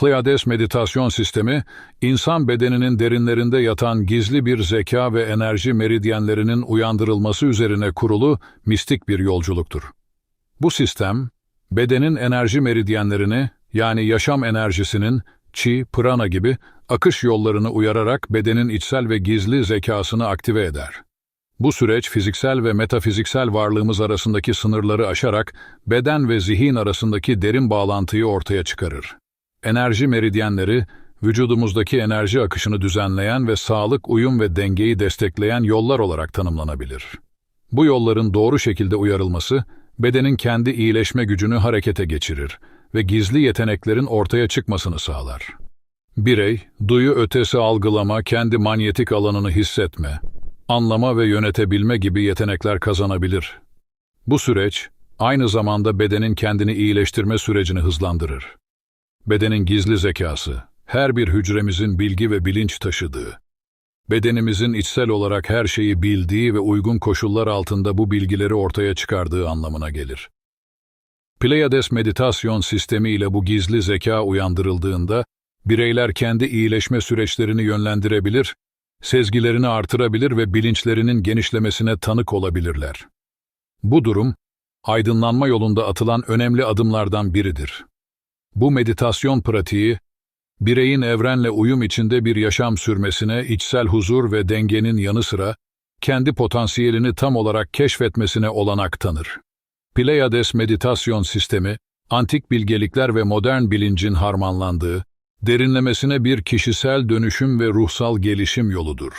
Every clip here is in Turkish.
Pleiades meditasyon sistemi, insan bedeninin derinlerinde yatan gizli bir zeka ve enerji meridyenlerinin uyandırılması üzerine kurulu mistik bir yolculuktur. Bu sistem, bedenin enerji meridyenlerini, yani yaşam enerjisinin, chi, prana gibi akış yollarını uyararak bedenin içsel ve gizli zekasını aktive eder. Bu süreç fiziksel ve metafiziksel varlığımız arasındaki sınırları aşarak beden ve zihin arasındaki derin bağlantıyı ortaya çıkarır. Enerji meridyenleri, vücudumuzdaki enerji akışını düzenleyen ve sağlık, uyum ve dengeyi destekleyen yollar olarak tanımlanabilir. Bu yolların doğru şekilde uyarılması, bedenin kendi iyileşme gücünü harekete geçirir ve gizli yeteneklerin ortaya çıkmasını sağlar. Birey, duyu ötesi algılama, kendi manyetik alanını hissetme, anlama ve yönetebilme gibi yetenekler kazanabilir. Bu süreç, aynı zamanda bedenin kendini iyileştirme sürecini hızlandırır. Bedenin gizli zekası, her bir hücremizin bilgi ve bilinç taşıdığı, bedenimizin içsel olarak her şeyi bildiği ve uygun koşullar altında bu bilgileri ortaya çıkardığı anlamına gelir. Pleiades meditasyon sistemi ile bu gizli zeka uyandırıldığında, bireyler kendi iyileşme süreçlerini yönlendirebilir, sezgilerini artırabilir ve bilinçlerinin genişlemesine tanık olabilirler. Bu durum, aydınlanma yolunda atılan önemli adımlardan biridir. Bu meditasyon pratiği, bireyin evrenle uyum içinde bir yaşam sürmesine, içsel huzur ve dengenin yanı sıra, kendi potansiyelini tam olarak keşfetmesine olanak tanır. Pleiades meditasyon sistemi, antik bilgelikler ve modern bilincin harmanlandığı, derinlemesine bir kişisel dönüşüm ve ruhsal gelişim yoludur.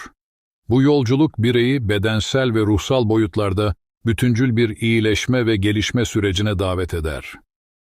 Bu yolculuk bireyi bedensel ve ruhsal boyutlarda bütüncül bir iyileşme ve gelişme sürecine davet eder.